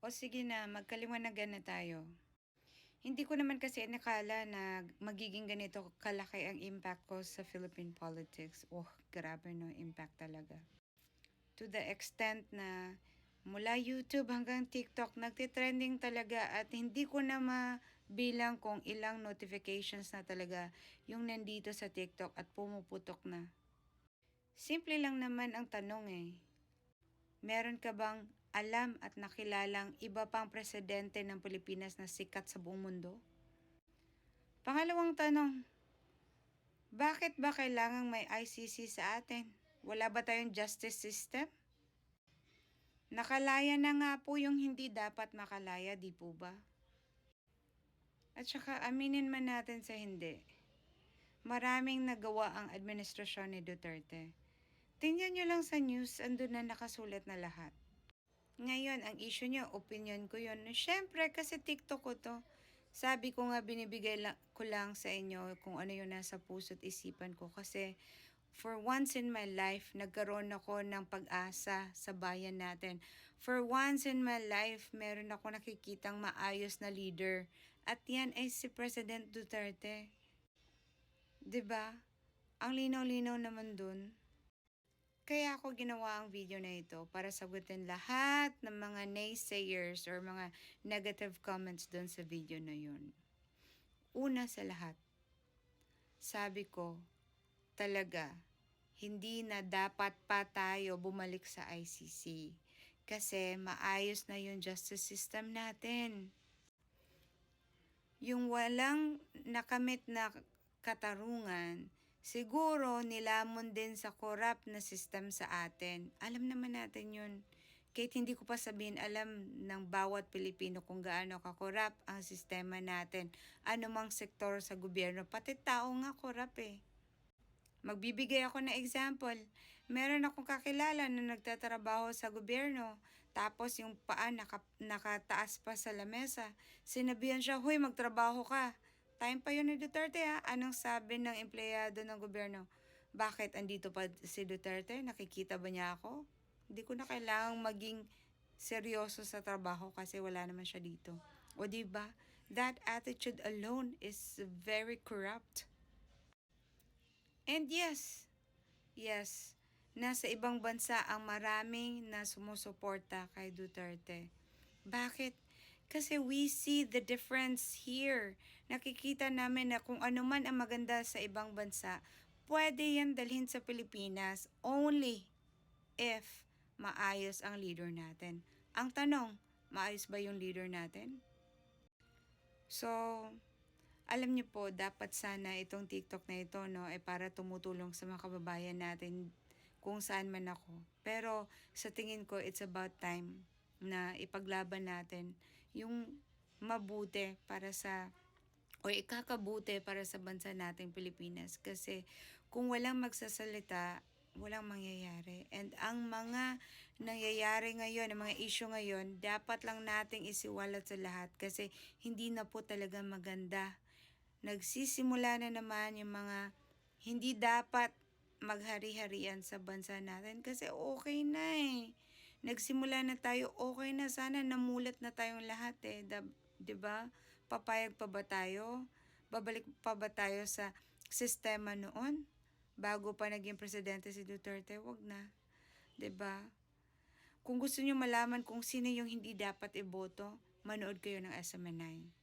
O sige na, magkaliwanagan na tayo. Hindi ko naman kasi nakala na magiging ganito kalaki ang impact ko sa Philippine politics. Oh, grabe no, impact talaga. To the extent na mula YouTube hanggang TikTok, nagtitrending talaga at hindi ko na mabilang kung ilang notifications na talaga yung nandito sa TikTok at pumuputok na. Simple lang naman ang tanong eh. Meron ka bang alam at nakilalang iba pang presidente ng Pilipinas na sikat sa buong mundo? Pangalawang tanong, bakit ba kailangang may ICC sa atin? Wala ba tayong justice system? Nakalaya na nga po yung hindi dapat makalaya, di po ba? At saka aminin man natin sa hindi. Maraming nagawa ang administrasyon ni Duterte. Tingnan nyo lang sa news, andun na nakasulat na lahat. Ngayon, ang issue niya, opinion ko yun. Siyempre, kasi TikTok ko to. Sabi ko nga, binibigay la- ko lang sa inyo kung ano yung nasa puso't isipan ko. Kasi, for once in my life, nagkaroon ako ng pag-asa sa bayan natin. For once in my life, meron ako nakikitang maayos na leader. At yan ay si President Duterte. ba? Ang linaw-linaw naman dun. Kaya ako ginawa ang video na ito para sagutin lahat ng mga naysayers or mga negative comments doon sa video na yun. Una sa lahat, sabi ko, talaga, hindi na dapat pa tayo bumalik sa ICC kasi maayos na yung justice system natin. Yung walang nakamit na katarungan, siguro nilamon din sa corrupt na system sa atin. Alam naman natin yun. Kahit hindi ko pa sabihin, alam ng bawat Pilipino kung gaano ka-corrupt ang sistema natin. Ano mang sektor sa gobyerno, pati tao nga corrupt eh. Magbibigay ako ng example. Meron akong kakilala na nagtatrabaho sa gobyerno. Tapos yung paa naka, nakataas pa sa lamesa. Sinabihan siya, Hoy, magtrabaho ka. Time pa yun ni Duterte ha. Anong sabi ng empleyado ng gobyerno? Bakit andito pa si Duterte? Nakikita ba niya ako? Hindi ko na kailangang maging seryoso sa trabaho kasi wala naman siya dito. O di ba? That attitude alone is very corrupt. And yes, yes, nasa ibang bansa ang maraming na sumusuporta kay Duterte. Bakit? Kasi we see the difference here. Nakikita namin na kung ano man ang maganda sa ibang bansa, pwede yan dalhin sa Pilipinas only if maayos ang leader natin. Ang tanong, maayos ba yung leader natin? So, alam niyo po, dapat sana itong TikTok na ito, no, ay para tumutulong sa mga kababayan natin kung saan man ako. Pero sa tingin ko, it's about time na ipaglaban natin yung mabuti para sa o ikakabuti para sa bansa nating Pilipinas. Kasi kung walang magsasalita, walang mangyayari. And ang mga nangyayari ngayon, ang mga issue ngayon, dapat lang nating isiwalat sa lahat kasi hindi na po talaga maganda nagsisimula na naman yung mga hindi dapat maghari-harian sa bansa natin kasi okay na eh. Nagsimula na tayo, okay na sana namulat na tayong lahat eh. Da, 'Di ba? Papayag pa ba tayo? Babalik pa ba tayo sa sistema noon? Bago pa naging presidente si Duterte, wag na. 'Di ba? Kung gusto niyo malaman kung sino yung hindi dapat iboto, manood kayo ng SMN9.